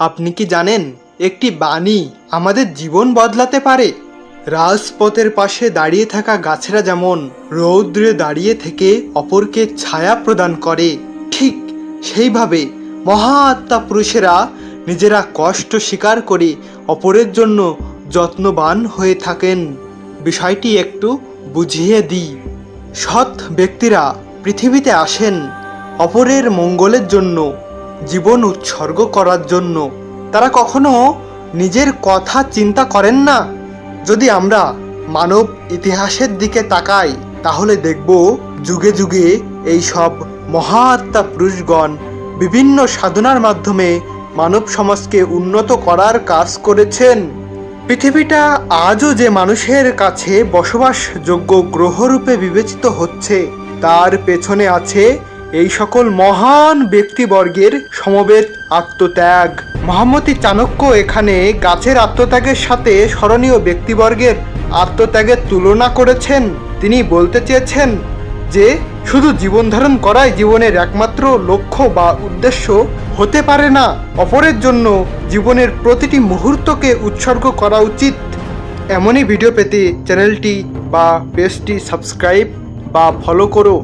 আপনি কি জানেন, একটি বাণী আমাদের জীবন বদলাতে পারে? রাজপথের পাশে দাঁড়িয়ে থাকা গাছেরা যেমন রৌদ্রে দাঁড়িয়ে থেকে অপরকে ছায়া প্রদান করে, ঠিক সেইভাবে মহাত্মা পুরুষেরা নিজেরা কষ্ট স্বীকার করে অপরের জন্য যত্নবান হয়ে থাকেন। বিষয়টি একটু বুঝিয়ে দিই। সৎ ব্যক্তিরা পৃথিবীতে আসেন, অপরের মঙ্গলের জন্য জীবন উৎসর্গ করার জন্য। তারা কখনো নিজের কথা চিন্তা করেন না। যদি আমরা মানব ইতিহাসের দিকে তাকাই, তাহলে দেখব যুগে যুগে এই সব মহাত্মা পুরুষগণ বিভিন্ন সাধনার মাধ্যমে মানব সমাজকে উন্নত করার কাজ করেছেন। পৃথিবীটা আজও যে মানুষের কাছে বসবাসযোগ্য গ্রহরূপে বিবেচিত হচ্ছে, তার পেছনে আছে এই সকল মহান ব্যক্তিবর্গের সমবেত আত্মত্যাগ। মহামতি চাণক্য এখানে গাছের আত্মত্যাগের সাথে স্মরণীয় ব্যক্তিবর্গের আত্মত্যাগের তুলনা করেছেন। তিনি বলতে চেয়েছেন যে, শুধু জীবন ধারণ করাই জীবনের একমাত্র লক্ষ্য বা উদ্দেশ্য হতে পারে না, অপরের জন্য জীবনের প্রতিটি মুহূর্তকে উৎসর্গ করা উচিত। এমনই ভিডিও পেতে চ্যানেলটি বা পেজটি সাবস্ক্রাইব বা ফলো করো।